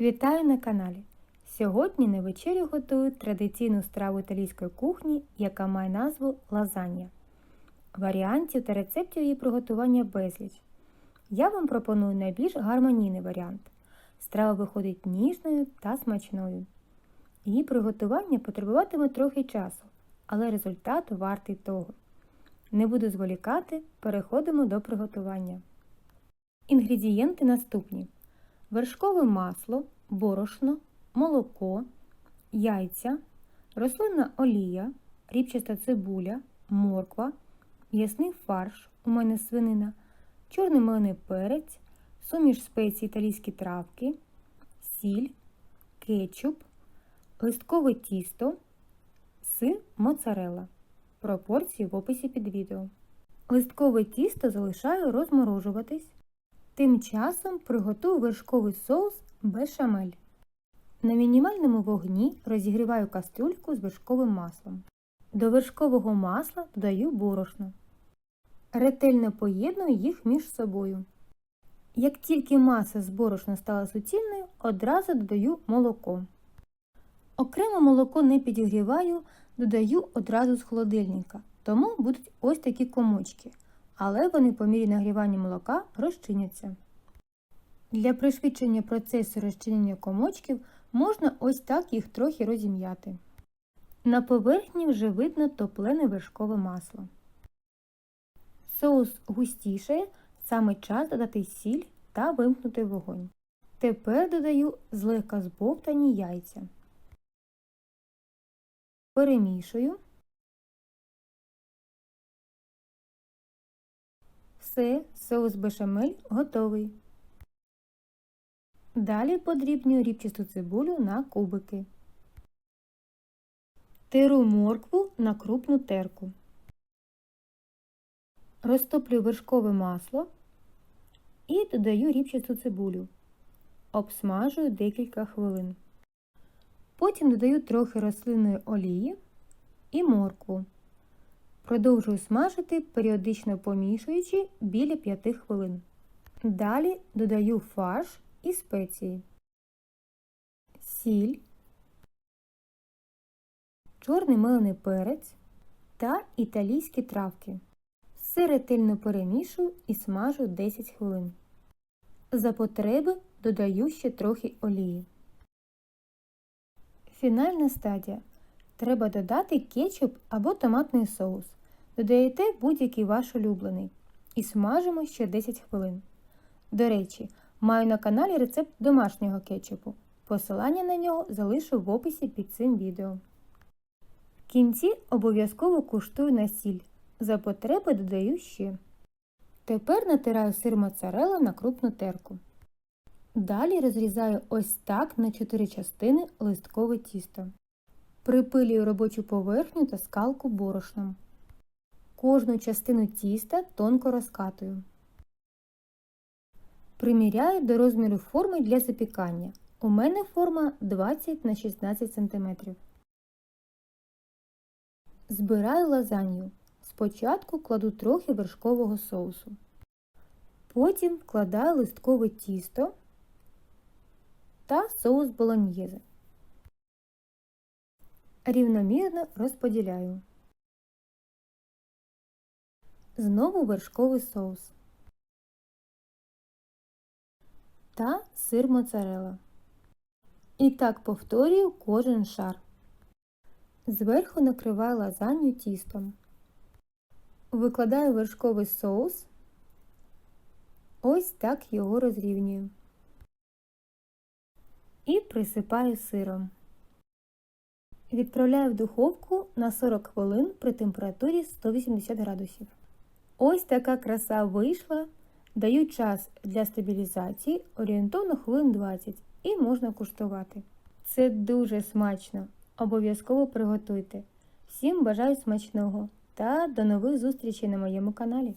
Вітаю на каналі! Сьогодні на вечерю готую традиційну страву італійської кухні, яка має назву лазанья. Варіантів та рецептів її приготування безліч. Я вам пропоную найбільш гармонійний варіант. Страва виходить ніжною та смачною. Її приготування потребуватиме трохи часу, але результат вартий того. Не буду зволікати, переходимо до приготування. Інгредієнти наступні: вершкове масло, борошно, молоко, яйця, рослинна олія, ріпчаста цибуля, морква, м'ясний фарш, у мене свинина, чорний мелений перець, суміш спецій італійські травки, сіль, кетчуп, листкове тісто, сир моцарелла. Пропорції в описі під відео. Листкове тісто залишаю розморожуватись. Тим часом приготую вершковий соус бешамель. На мінімальному вогні розігріваю кастрюльку з вершковим маслом. До вершкового масла додаю борошно. Ретельно поєдную їх між собою. Як тільки маса з борошна стала суцільною, одразу додаю молоко. Окремо молоко не підігріваю, додаю одразу з холодильника, тому будуть ось такі комочки, але вони по мірі нагрівання молока розчиняться. Для пришвидшення процесу розчинення комочків можна ось так їх трохи розім'яти. На поверхні вже видно топлене вершкове масло. Соус густішає, саме час додати сіль та вимкнути вогонь. Тепер додаю злегка збовтані яйця. Перемішую. Все, соус бешамель готовий. Далі подрібнюю рібчасту цибулю на кубики. Теру моркву на крупну терку. Розтоплю вершкове масло і додаю рібчасту цибулю. Обсмажую декілька хвилин. Потім додаю трохи рослинної олії і моркву. Продовжую смажити, періодично помішуючи біля 5 хвилин. Далі додаю фарш і спеції, сіль, чорний мелений перець та італійські травки. Все ретельно перемішую і смажу 10 хвилин. За потреби додаю ще трохи олії. Фінальна стадія. Треба додати кетчуп або томатний соус. Додаєте будь-який ваш улюблений. І смажимо ще 10 хвилин. До речі, маю на каналі рецепт домашнього кетчупу. Посилання на нього залишу в описі під цим відео. В кінці обов'язково куштую на сіль. За потреби додаю ще. Тепер натираю сир моцарелла на крупну терку. Далі розрізаю ось так на 4 частини листкове тісто. Припилюю робочу поверхню та скалку борошном. Кожну частину тіста тонко розкатую. Приміряю до розміру форми для запікання. У мене форма 20 на 16 см. Збираю лазанью. Спочатку кладу трохи вершкового соусу. Потім вкладаю листкове тісто та соус болоньєзе. Рівномірно розподіляю. Знову вершковий соус та сир моцарелла. І так повторюю кожен шар. Зверху накриваю лазанью тістом. Викладаю вершковий соус. Ось так його розрівнюю. І присипаю сиром. Відправляю в духовку на 40 хвилин при температурі 180 градусів. Ось така краса вийшла. Даю час для стабілізації орієнтовно хвилин 20 і можна куштувати. Це дуже смачно. Обов'язково приготуйте. Всім бажаю смачного та до нових зустрічей на моєму каналі.